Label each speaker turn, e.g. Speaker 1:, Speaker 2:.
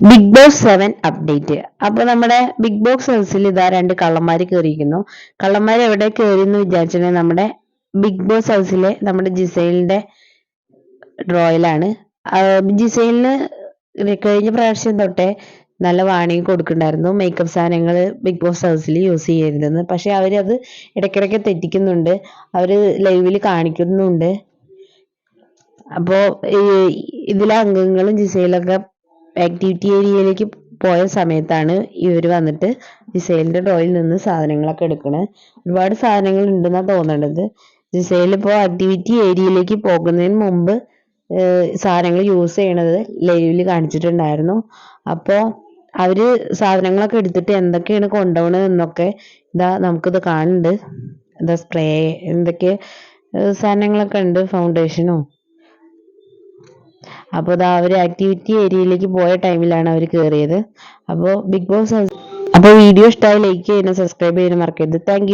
Speaker 1: Big boss seven update അപ്പൊ നമ്മുടെ big Boss ഹൗസിൽ ഇതാ രണ്ട് കള്ളന്മാര് കയറിയിരിക്കുന്നു കള്ളന്മാർ എവിടെ കയറി എന്ന് വിചാരിച്ചിട്ടുണ്ടെങ്കിൽ നമ്മുടെ ബിഗ് ബോസ് ഹൗസിലെ നമ്മുടെ ജിസൈലിന്റെ ഡ്രോയിലാണ് ജിസൈലിന് കഴിഞ്ഞ പ്രാവശ്യം തൊട്ടേ നല്ല വാണിംഗ് കൊടുക്കുന്നുണ്ടായിരുന്നു. മേക്കപ്പ് സാധനങ്ങൾ ബിഗ് ബോസ് ഹൗസിൽ യൂസ് ചെയ്യരുതെന്ന്. പക്ഷെ അവരത് ഇടയ്ക്കിടയ്ക്ക് തെറ്റിക്കുന്നുണ്ട്. അവർ ലൈവിൽ കാണിക്കുന്നുണ്ട്. അപ്പോൾ ഇതിലെ അംഗങ്ങളും ജിസയിലൊക്കെ ആക്ടിവിറ്റി ഏരിയയിലേക്ക് പോയ സമയത്താണ് ഇവർ വന്നിട്ട് ജിസൈലിന്റെ ഡ്രോയിൽ നിന്ന് സാധനങ്ങളൊക്കെ എടുക്കണത് ഒരുപാട് സാധനങ്ങൾ ഉണ്ടെന്നാണ് തോന്നേണ്ടത് ജിസൈൽ ഇപ്പോൾ ആക്ടിവിറ്റി ഏരിയയിലേക്ക് പോകുന്നതിന് മുമ്പ് സാധനങ്ങൾ യൂസ് ചെയ്യണത് ലൈവിൽ കാണിച്ചിട്ടുണ്ടായിരുന്നു. അപ്പോൾ അവർ സാധനങ്ങളൊക്കെ എടുത്തിട്ട് എന്തൊക്കെയാണ് കൊണ്ടുപോകണത് എന്നൊക്കെ ഇതാ നമുക്കിത് കാണുന്നുണ്ട്. ഇതാ സ്പ്രേ എന്തൊക്കെ സാധനങ്ങളൊക്കെ ഉണ്ട് ഫൗണ്ടേഷനോ അപ്പോൾ അവർ ആക്ടിവിറ്റി ഏരിയയിലേക്ക് പോയ ടൈമിലാണ് അവർ കയറിയത് അപ്പോൾ ബിഗ് ബോസ് അപ്പോൾ വീഡിയോ ഇഷ്ടമായി ലൈക്ക് ചെയ്യണം സബ്സ്ക്രൈബ് ചെയ്യണം മറക്കരുത്. താങ്ക്